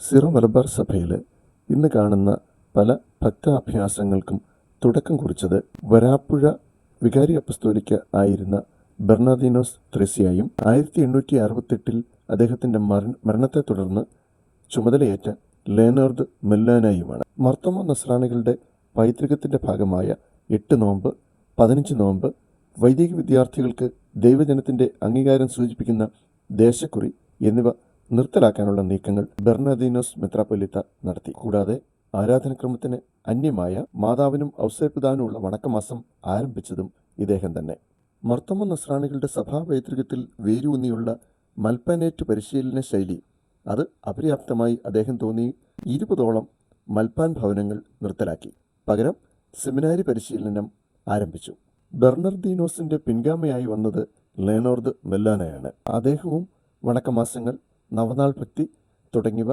Syro Malabar സഭയിൽ ഇന്ന് കാണുന്ന പല ഭക്താഭ്യാസങ്ങൾക്കും തുടക്കം കുറിച്ചത് വരാപ്പുഴ വികാരി അപ്പസ്തോലിക്ക ആയിരുന്ന ബെർണാദിനോസ് ത്രിസിയായും ആയിരത്തി എണ്ണൂറ്റി അറുപത്തെട്ടിൽ അദ്ദേഹത്തിന്റെ മരണ മരണത്തെ തുടർന്ന് ചുമതലയേറ്റ ലേനോർദ് മെല്ലാനായുമാണ്. മർത്തമോ നസ്രാണികളുടെ പൈതൃകത്തിന്റെ ഭാഗമായ എട്ട് നോമ്പ് പതിനഞ്ച് നോമ്പ് വൈദിക വിദ്യാർത്ഥികൾക്ക് ദൈവജനത്തിന്റെ അംഗീകാരം സൂചിപ്പിക്കുന്ന ദേശക്കുറി എന്നിവ നിർത്തലാക്കാനുള്ള നീക്കങ്ങൾ ബെർണാദീനോസ് മെത്രാപ്പൊലിത്ത നടത്തി. കൂടാതെ ആരാധനക്രമത്തിന് അന്യമായ മാതാവിനും ഔസേപിതാവിനുമുള്ള വണക്കമാസം ആരംഭിച്ചതും ഇദ്ദേഹം തന്നെ. മർത്തമ നസ്രാണികളുടെ സഭാ പൈതൃകത്തിൽ വേരൂന്നിയുള്ള മൽപ്പനേറ്റ് പരിശീലന ശൈലി. അത് അപര്യാപ്തമായി അദ്ദേഹം തോന്നി ഇരുപതോളം മൽപ്പാൻ ഭവനങ്ങൾ നിർത്തലാക്കി. പകരം സെമിനാരി പരിശീലനം ആരംഭിച്ചു. ബെർണർദീനോസിന്റെ പിൻഗാമയായി വന്നത് ലേനോർദ് മെല്ലാനയാണ്. അദ്ദേഹവും വണക്കമാസങ്ങൾ നവനാൾ ഭക്തി തുടങ്ങിയവ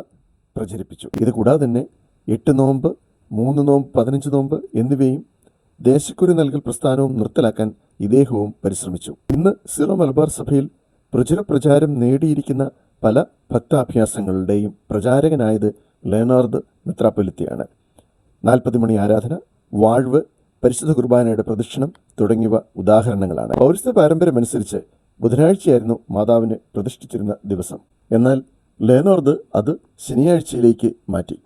പ്രചരിപ്പിച്ചു. ഇത് കൂടാതെ തന്നെ എട്ട് നോമ്പ് മൂന്ന് നോമ്പ് പതിനഞ്ച് നോമ്പ് എന്നിവയും ദേശക്കുരു നൽകൽ പ്രസ്ഥാനവും നിർത്തലാക്കാൻ ഇദ്ദേഹവും പരിശ്രമിച്ചു. ഇന്ന് സിറോ മലബാർ സഭയിൽ പ്രചുര പ്രചാരം നേടിയിരിക്കുന്ന പല ഭക്താഭ്യാസങ്ങളുടെയും പ്രചാരകനായത് ലേനാർഡ് മിത്രാപ്പൊലിത്തിയാണ്. നാൽപ്പത് മണി ആരാധന വാഴ്വ് പരിശുദ്ധ കുർബാനയുടെ പ്രദക്ഷിണം തുടങ്ങിയവ ഉദാഹരണങ്ങളാണ്. പൗരസ്ത്യ പാരമ്പര്യമനുസരിച്ച് ബുധനാഴ്ചയായിരുന്നു മാതാവിനെ പ്രതിഷ്ഠിച്ചിരുന്ന ദിവസം. എന്നാൽ ലേനോർദ് അത് ശനിയാഴ്ചയിലേക്ക് മാറ്റി.